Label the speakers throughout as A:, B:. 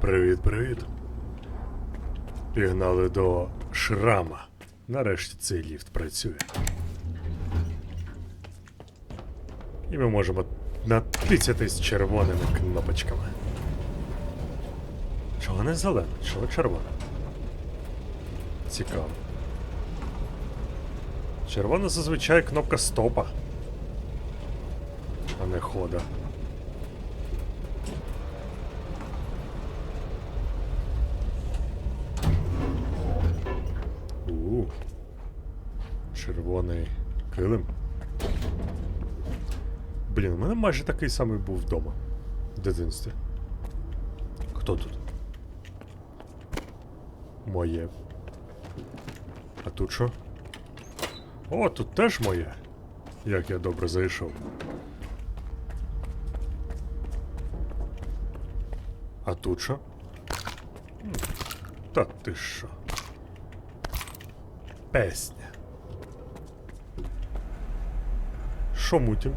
A: Привіт, привіт. Пігнали до шрама. Нарешті цей ліфт працює. І ми можемо натицятись червоними кнопочками. Чого не зелене? Чого червоне? Цікаво. Червона зазвичай кнопка стопа. А не хода. Килим. Блін, у мене майже такий самий був вдома. В дитинстві. Хто тут? Моє. А тут що? О, тут теж моє. Як я добре зайшов. А тут що? Та ти що? Песня. Що мутім?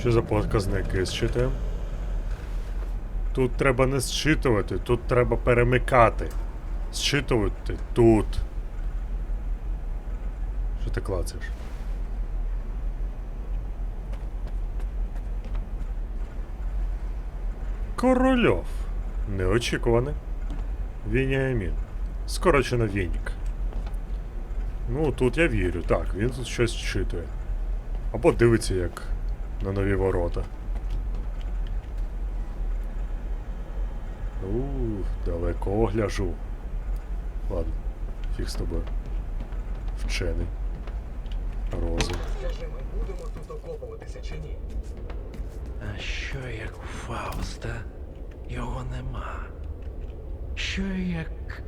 A: Що за показники зчитуємо? Тут треба не зчитувати, тут треба перемикати. Зчитувати тут. Що ти клацаєш? Корольов. Неочікуване. Вініамін. Скорочено Вінік. Ну, тут я вірю, так, він тут щось читує. Або дивиться як на нові ворота. Ух, далеко гляжу. Ладно, фіг з тобою. Вчений. Розум.
B: Скажи, ми будемо тут окопуватися чи ні?
C: А що як у Фауста його нема? Що як.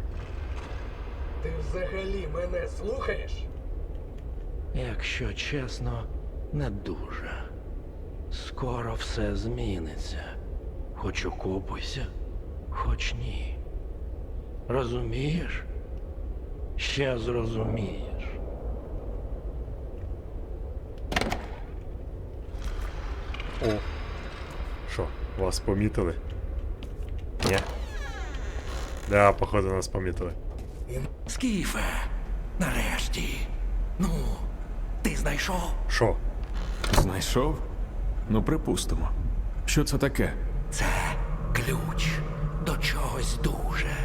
B: Ти взагалі мене слухаєш?
C: Якщо чесно, не дуже. Скоро все зміниться. Хоч окопуйся, хоч ні. Розумієш? Ще зрозумієш.
A: О. Що, вас помітили? Ні? Да, походу нас помітили.
C: Скіфе, нарешті. Ну, ти знайшов?
A: Що?
D: Знайшов? Ну, припустимо. Що це таке?
C: Це ключ до чогось дуже,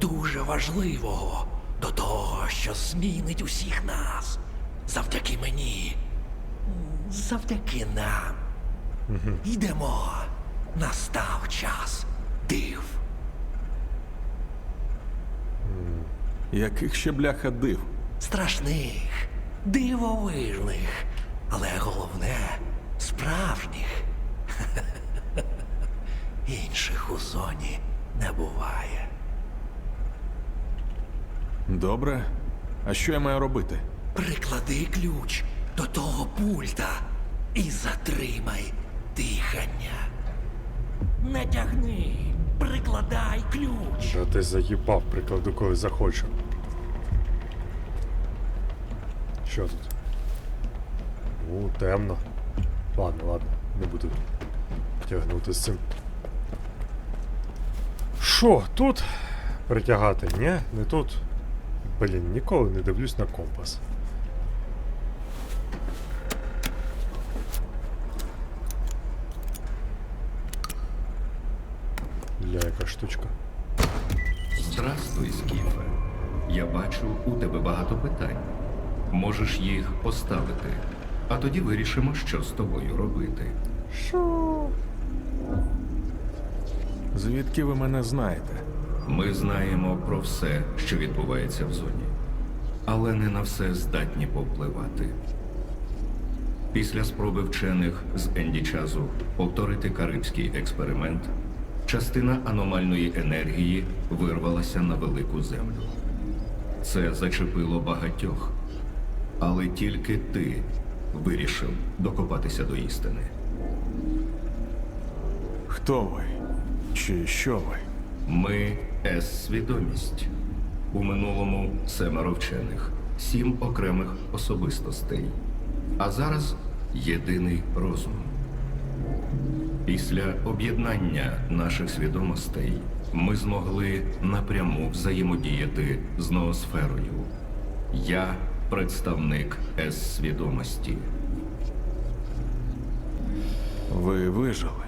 C: дуже важливого, до того, що змінить усіх нас. Завдяки мені. Завдяки нам. Йдемо. Настав час див.
D: Яких ще бляха див?
C: Страшних, дивовижних, але головне справжніх. Інших у зоні не буває.
D: Добре. А що я маю робити?
C: Приклади ключ до того пульта і затримай дихання. Не тягни, прикладай ключ.
A: Да ти заїбав прикладу, коли захочу. Що тут? Ну, темно. Ладно, ладно, не буду тягнути з цим. Що, тут? Притягати? Ні, не тут. Блін, ніколи не дивлюсь на компас. Ля, яка штучка.
E: Здрастуй, Скіфе. Я бачу, у тебе багато питань. Можеш їх поставити, а тоді вирішимо, що з тобою робити.
A: Що?
D: Звідки ви мене знаєте?
E: Ми знаємо про все, що відбувається в зоні, але не на все здатні повпливати. Після спроби вчених з Ендічазу повторити карибський експеримент, частина аномальної енергії вирвалася на велику землю. Це зачепило багатьох, але тільки ти вирішив докопатися до істини.
D: Хто ви? Чи що ви?
E: Ми С-свідомість. У минулому семеро вчених, сім окремих особистостей. А зараз єдиний розум. Після об'єднання наших свідомостей ми змогли напряму взаємодіяти з ноосферою. Я представник С-свідомості.
D: Ви вижили.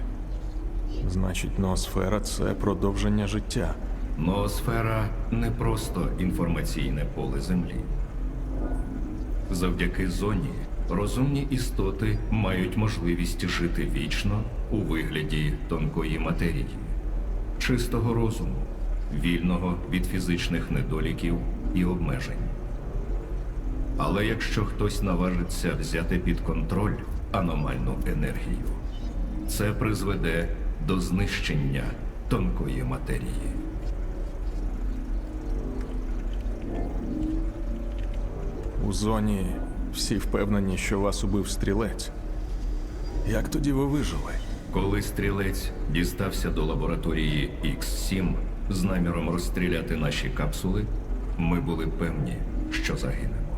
D: Значить, ноосфера це продовження життя.
E: Ноосфера не просто інформаційне поле Землі. Завдяки зоні розумні істоти мають можливість жити вічно у вигляді тонкої матерії, чистого розуму, вільного від фізичних недоліків і обмежень. Але якщо хтось наважиться взяти під контроль аномальну енергію, це призведе до знищення тонкої матерії.
D: У зоні всі впевнені, що вас убив стрілець. Як тоді ви вижили?
E: Коли стрілець дістався до лабораторії X7 з наміром розстріляти наші капсули, ми були певні, що загинемо.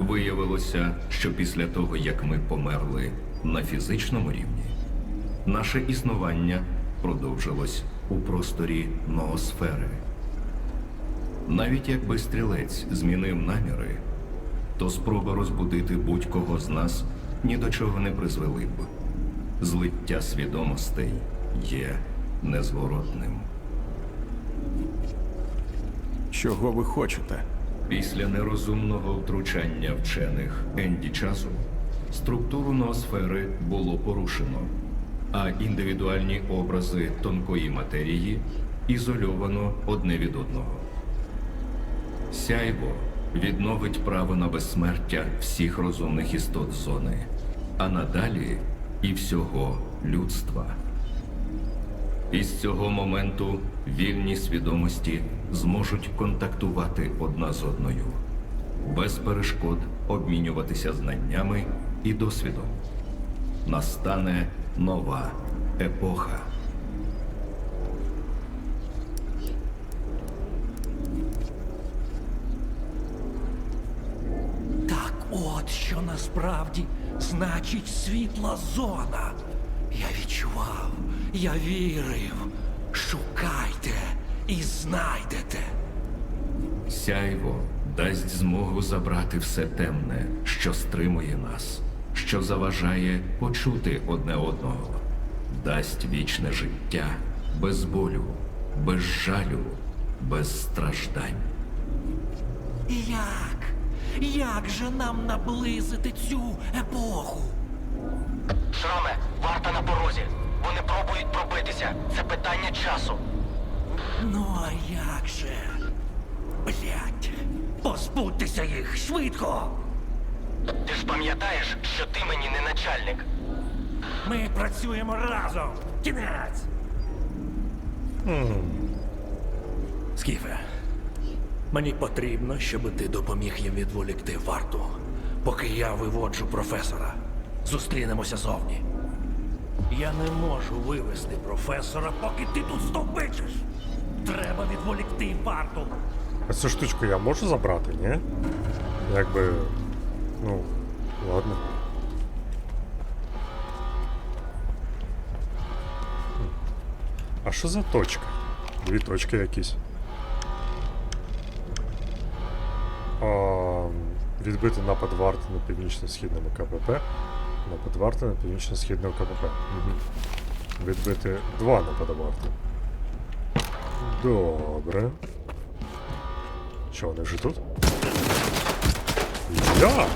E: Виявилося, що після того, як ми померли на фізичному рівні, наше існування продовжилось у просторі ноосфери. Навіть якби стрілець змінив наміри, то спроба розбудити будь-кого з нас ні до чого не призвели б. Злиття свідомостей є незворотним.
D: Чого ви хочете?
E: Після нерозумного втручання вчених Енді часу структуру ноосфери було порушено, а індивідуальні образи тонкої матерії ізольовано одне від одного. Сяйво відновить право на безсмертя всіх розумних істот зони, а надалі і всього людства. Із цього моменту вільні свідомості зможуть контактувати одна з одною, без перешкод обмінюватися знаннями і досвідом. Настане нова епоха.
C: Так от що насправді значить світла зона. Я відчував, я вірив. Шукайте і знайдете.
E: Сяйво дасть змогу забрати все темне, що стримує нас, що заважає почути одне одного, дасть вічне життя без болю, без жалю, без страждань.
C: Як? Як же нам наблизити цю епоху?
F: Шраме, варта на порозі. Вони пробують пробитися. Це питання часу.
C: Ну а як же? Блять, позбудьтеся їх швидко!
F: Ти ж пам'ятаєш, що ти мені не начальник.
C: Ми працюємо разом! Кінець! Скіфе, мені потрібно, щоб ти допоміг їм відволікти варту, поки я виводжу професора. Зустрінемося зовні. Я не можу вивести професора, поки ти тут стовбичиш. Треба відволікти варту.
A: А цю штучку я можу забрати, ні? Якби. Ну, ладно. А що за точка? Дві точки якісь. А, відбити напад варти на північно-східному КПП. Напад варти на північно-східному КПП. Угу. Відбити два напади варти. Добре. Що, вони вже тут? Я!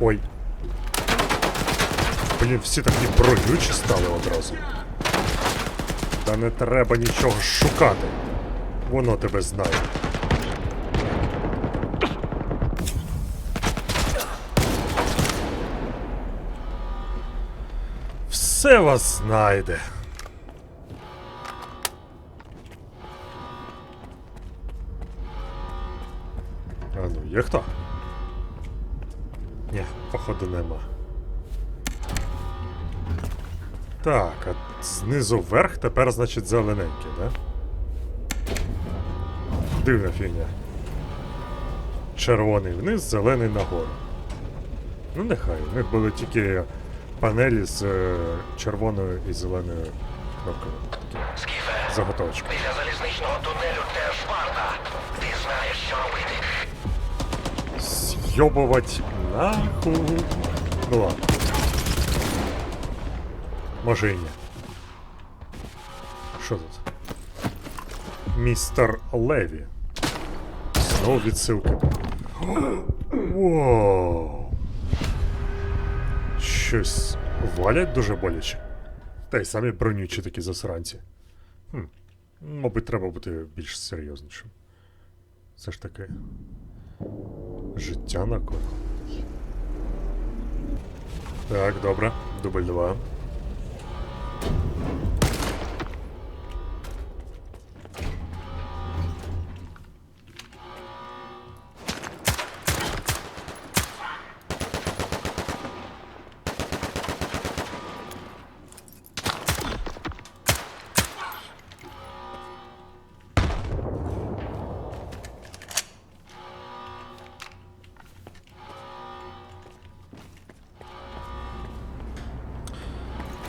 A: Ой. Блін, всі такі бронючі стали одразу. Та не треба нічого шукати. Воно тебе знає. Все вас знайде. А ну, є хто? Ні, походу нема. Так, а знизу вверх тепер, значить, зелененький, да? дивна фігня. Червоний вниз, зелений нагору. Ну нехай, у них були тільки панелі з е, червоною і зеленою кнопками. Заготовочки.
F: біля залізничного тунелю теж варта. Ти знаєш, що робити.
A: З'йобувати нахуй. Ну ладно. Може і ні. Що тут? Містер Леві. Знову відсилки. Воу. Щось валять дуже боляче. Та й самі бронючі такі засранці. Хм. Мабуть, треба бути більш серйознішим. Все ж таки. Життя на кону. Так, добре. Дубль два.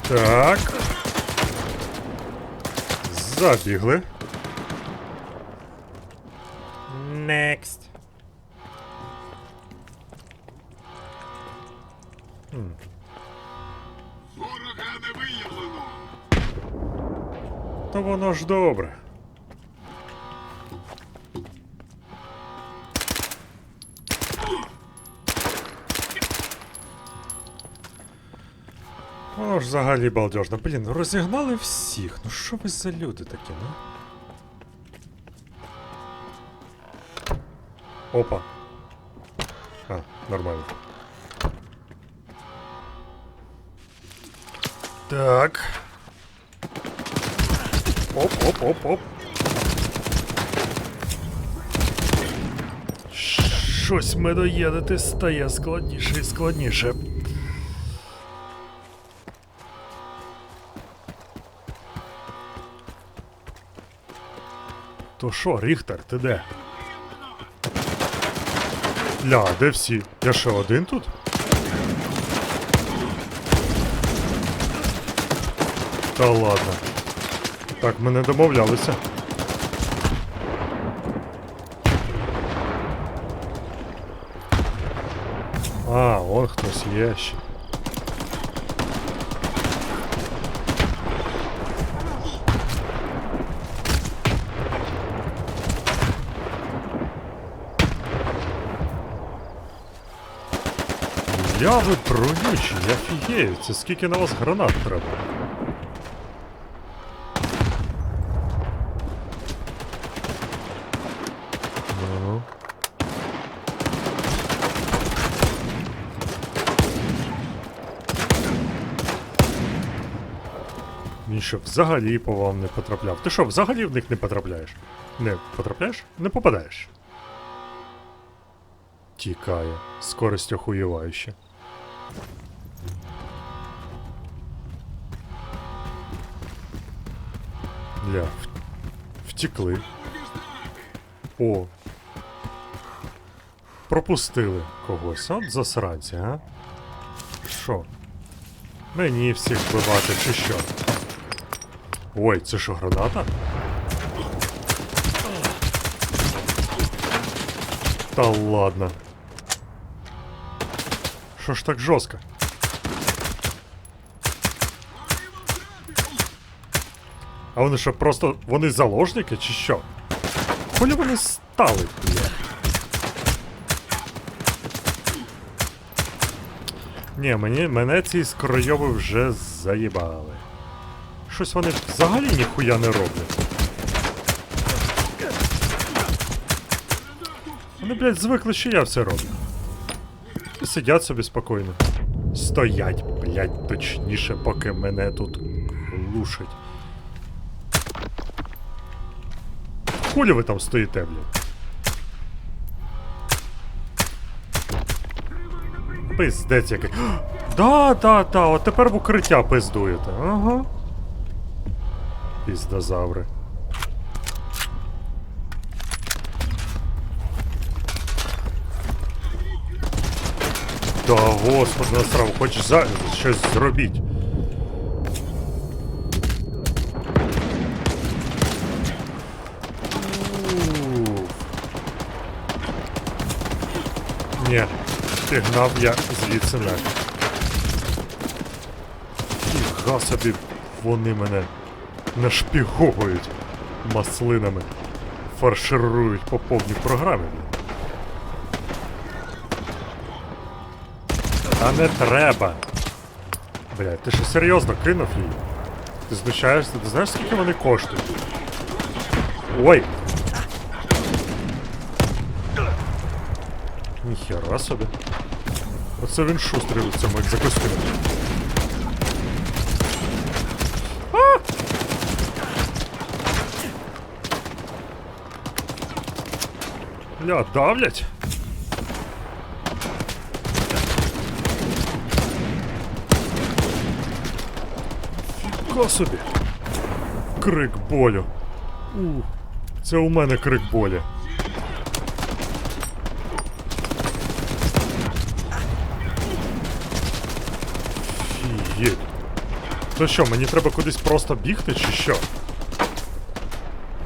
A: Так. Забігли. Next.
G: Ворога не виявлено.
A: То воно ж добре. Ж взагалі балдежно. Блін, розігнали всіх. Ну що ви за люди такі, ну? Опа. А, нормально. Так. Оп, оп, оп, оп. Щось медоєдити стає складніше і складніше. То що, Ріхтер, ти де? Ля, де всі? Я ще один тут? Та ладно. Так, ми не домовлялися. А, он хтось є. Я ви бронючі, я фігею, це скільки на вас гранат треба. Ну. Що взагалі по вам не потрапляв. Ти що, взагалі в них не потрапляєш? Не потрапляєш? Не попадаєш. Тікає. Скорость охуєваюча. Ля, в- втікли. О. Пропустили когось. От засранці, а? Що? Мені всіх вбивати, чи що? Ой, це що, граната? Та ладно. Що ж так жорстко? А вони що, просто. Вони заложники чи що? Хулі вони стали, бля? Ні, мені, мене ці скройови вже заїбали. Щось вони взагалі ніхуя не роблять. Вони, блядь, звикли, що я все роблю. Сидять собі спокійно. Стоять, блядь, точніше, поки мене тут глушать. Хулі ви там стоїте, блядь? Пиздець який. Да, да, да, от тепер в укриття пиздуєте. Ага. Піздозаври. Да господи, насрав, хоч за щось зробіть. Ні, пігнав я звідси не. Фіга собі вони мене нашпіговують маслинами. Фарширують по повній програмі. Та не треба. Блядь, ти що серйозно кинув її? Ти знущаєшся? Ти знаєш, скільки вони коштують? Ой! Ніхера собі. Оце він шустрий у цьому екзокостюмі. А! Ля, давлять? Фіга собі. Крик болю. У, це у мене крик болі. Фієть. То що, мені треба кудись просто бігти, чи що?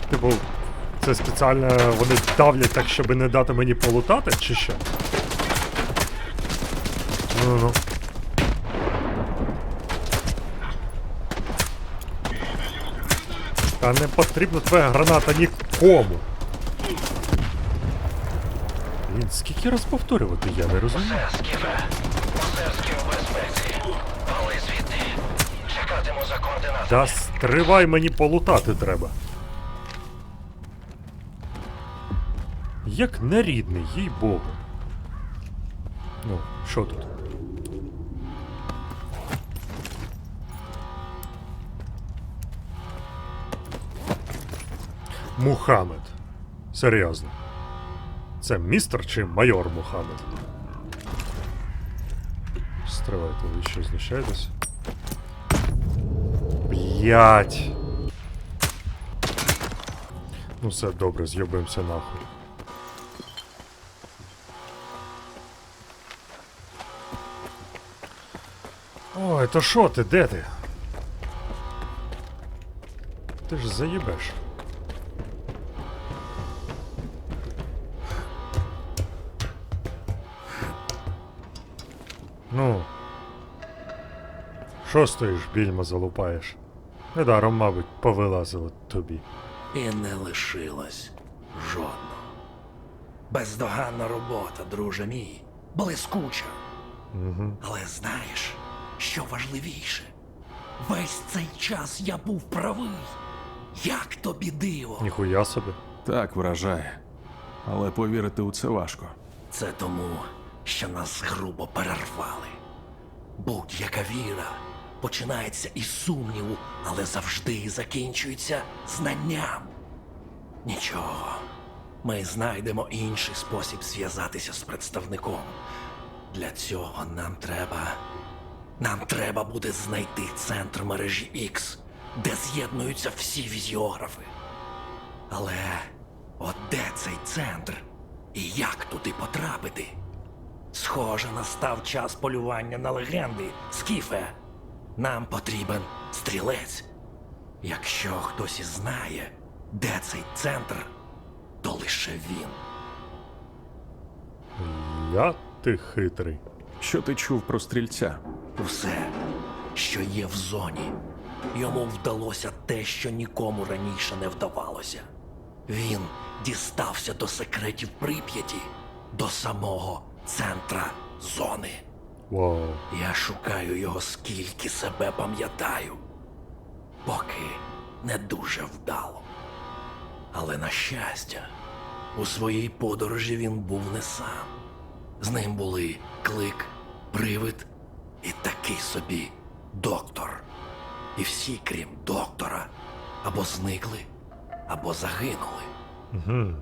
A: Типу, це спеціально вони давлять так, щоб не дати мені полутати, чи що? Ну-ну. Та не потрібна твоя граната нікому. Блін, скільки раз повторювати, я не розумію.
C: Все, Скіфе. Озерський у безпеці. Вали звідти. Чекатиму за координатами.
A: Та стривай мені полутати треба. Як нерідний, їй богу. Ну, що тут? Мухаммед. Серйозно. Це містер чи майор Мухаммед? Стривайте, ви що знущаєтесь? Блять. Ну все добре, з'їбаємося нахуй. Ой, то що ти, де ти? Ти ж заїбеш. Ну. Що стоїш, більма залупаєш? Недаром, мабуть, повилазило тобі.
C: І не лишилось жодного. Бездоганна робота, друже мій. Блискуча.
A: Угу.
C: Але знаєш, що важливіше? Весь цей час я був правий. Як тобі диво?
A: Ніхуя собі.
D: Так вражає. Але повірити у це важко.
C: Це тому, що нас грубо перервали. Будь-яка віра починається із сумніву, але завжди закінчується знанням. Нічого. Ми знайдемо інший спосіб зв'язатися з представником. Для цього нам треба. Нам треба буде знайти центр мережі X, де з'єднуються всі візіографи. Але от де цей центр? І як туди потрапити? Схоже, настав час полювання на легенди, Скіфе. Нам потрібен стрілець. Якщо хтось і знає, де цей центр, то лише він.
A: Я ти хитрий.
D: Що ти чув про стрільця?
C: Усе, що є в зоні. Йому вдалося те, що нікому раніше не вдавалося. Він дістався до секретів Прип'яті, до самого центра зони.
A: Вау.
C: Я шукаю його скільки себе пам'ятаю, поки не дуже вдало. Але на щастя, у своїй подорожі він був не сам. З ним були клик, привид і такий собі доктор. І всі, крім доктора, або зникли, або загинули.
A: Угу.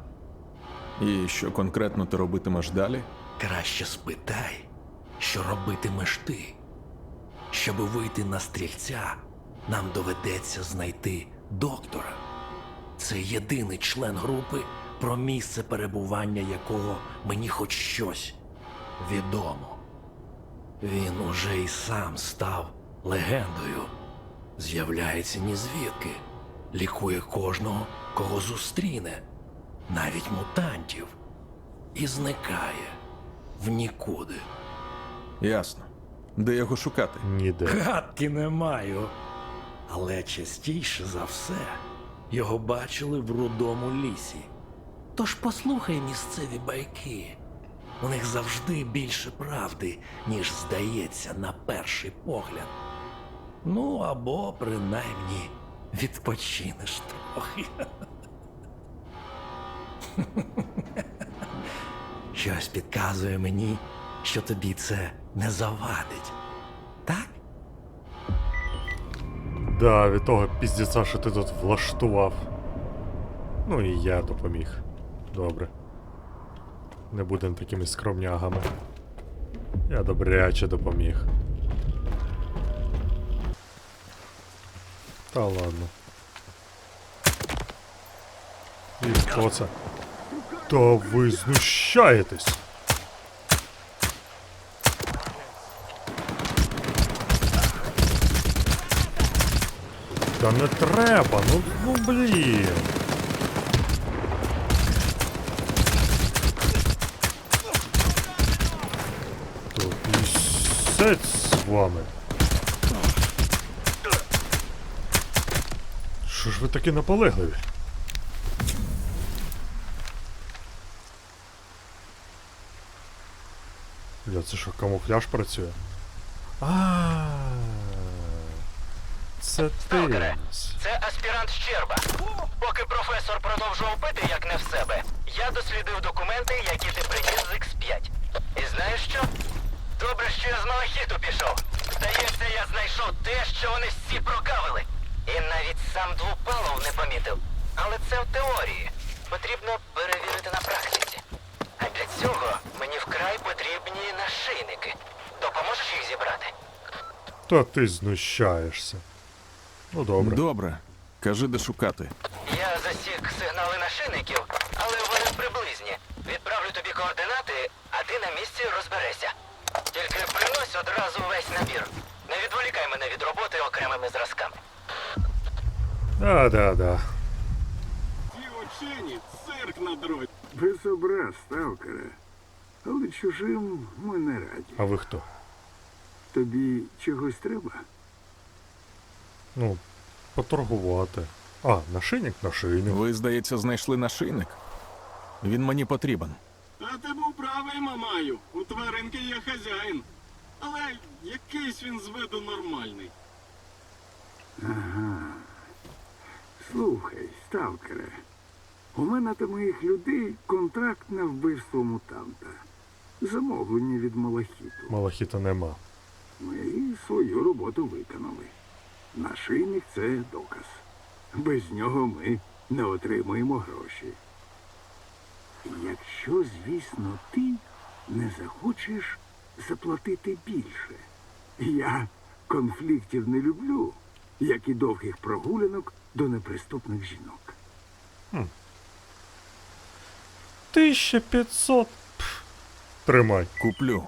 D: І що конкретно ти робитимеш далі?
C: Краще спитай, що робитимеш ти. Щоби вийти на стрільця, нам доведеться знайти доктора. Це єдиний член групи, про місце перебування якого мені хоч щось відомо. Він уже й сам став легендою. З'являється ні звідки, лікує кожного, кого зустріне, навіть мутантів, і зникає в нікуди.
D: Ясно. Де його шукати?
A: Ніде.
C: Гадки не маю. Але частіше за все його бачили в рудому лісі. Тож послухай місцеві байки. У них завжди більше правди, ніж здається на перший погляд. Ну або принаймні відпочинеш трохи. Щось підказує мені, що тобі це не завадить. Так?
A: Да, від того піздеця, що ти тут влаштував. Ну і я допоміг. Добре. Не будемо такими скромнягами. Я добряче допоміг. Та ладно. І хто це? Та ви знущаєтесь! Та не треба, ну, ну блін. То пісець з вами. Що ж ви такі наполегливі? Бля, це що, камуфляж працює? А. Це ти.
F: Це аспірант Щерба. Поки професор продовжував пити як не в себе, я дослідив документи, які ти приніс з X5. І знаєш що? Добре, що я з малахіту пішов. Здається, я знайшов те, що вони всі прокавили. І навіть сам двупалов не помітив. Але це в теорії. Потрібно перевірити на практиці. А для цього вкрай потрібні нашийники. Допоможеш їх зібрати?
A: Та ти знущаєшся. Ну добре.
D: Добре. Кажи, де шукати.
F: Я засік сигнали нашийників, але вони приблизні. Відправлю тобі координати, а ти на місці розберешся. Тільки принось одразу весь набір. Не відволікай мене від роботи окремими зразками.
A: Да, да, да.
G: Ті учені цирк на дроті.
H: Без образ, сталкере. Але чужим ми не раді.
A: А ви хто?
H: Тобі чогось треба?
A: Ну, поторгувати. А, нашийник нашийник.
D: Ви, здається, знайшли нашийник. Він мені потрібен.
G: А ти був правий, мамаю. У тваринки є хазяїн. Але якийсь він з виду нормальний.
H: Слухай, сталкере. У мене та моїх людей контракт на вбивство мутанта. Замовлення від Малахіту.
A: Малахіта нема.
H: Ми свою роботу виконали. Нашийник це доказ. Без нього ми не отримуємо гроші. Якщо, звісно, ти не захочеш заплатити більше. Я конфліктів не люблю, як і довгих прогулянок до неприступних жінок.
A: 1500. Тримай.
D: Куплю.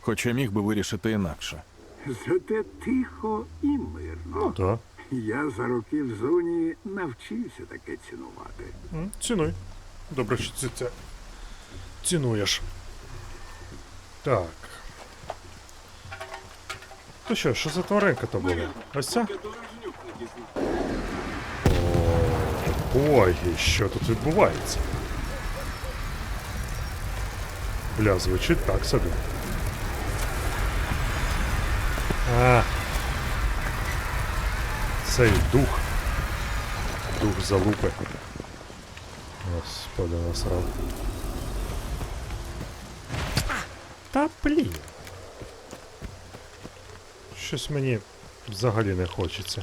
D: Хоча міг би вирішити інакше.
H: Зате тихо і мирно.
A: Ну так.
H: Я за роки в зоні навчився таке цінувати.
A: М, Цінуй. Добре, що ти це цінуєш. Так. То що, що за тваринка то була? Ось ця? Ой, що тут відбувається? Бля, звучить так собі. А. Цей дух. Дух залупи. Господи, насрав. Та блін. Щось мені взагалі не хочеться.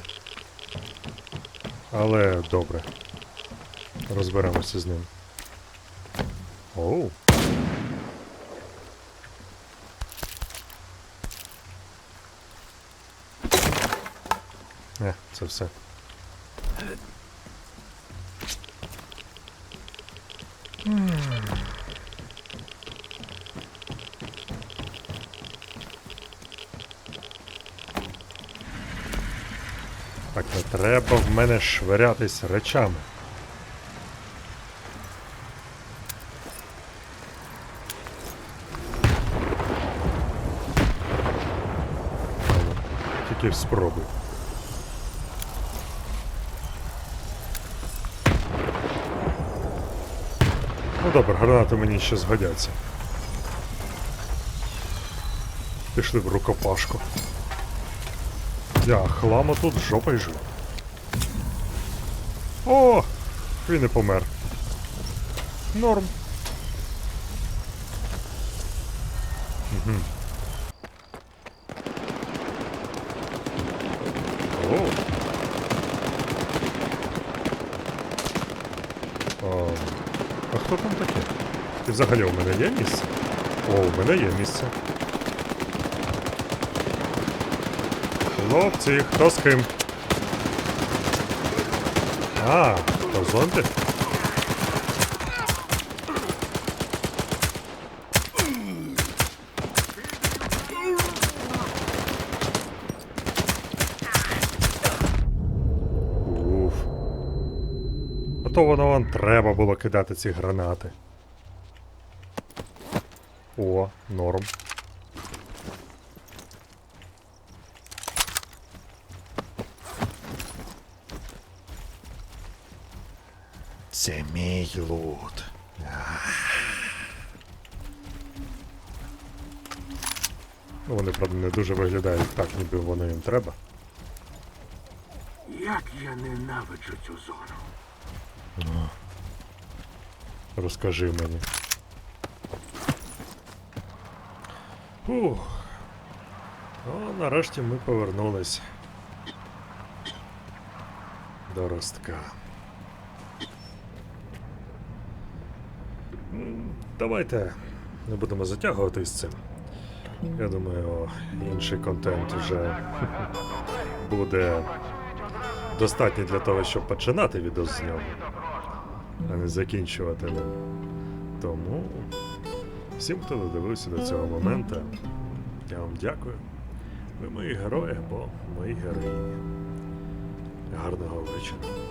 A: Але добре. Розберемося з ним. Оу. це все. Так не треба в мене швирятись речами. Тільки спробуй. Ну добре, гранати мені ще згодяться. Пішли в рукопашку. Я хлама тут жопою жив. О! Він і помер. Норм. Угу. О. О. А хто там таке? І взагалі у мене є місце? О, у мене є місце. Хлопці, хто з ким? А, то зомбі? То воно вам треба було кидати ці гранати. О, норм. Це мій лут. Ну, вони, правда, не дуже виглядають так, ніби воно їм треба.
H: Як я ненавиджу цю зону.
A: Розкажи мені. Фух. О, нарешті ми повернулись. До ростка. Давайте не будемо затягувати з цим. Я думаю, інший контент вже буде достатній для того, щоб починати відео з нього а не закінчувати ним. Тому всім, хто додивився до цього моменту, я вам дякую. Ви мої герої або мої героїні. Гарного вечора.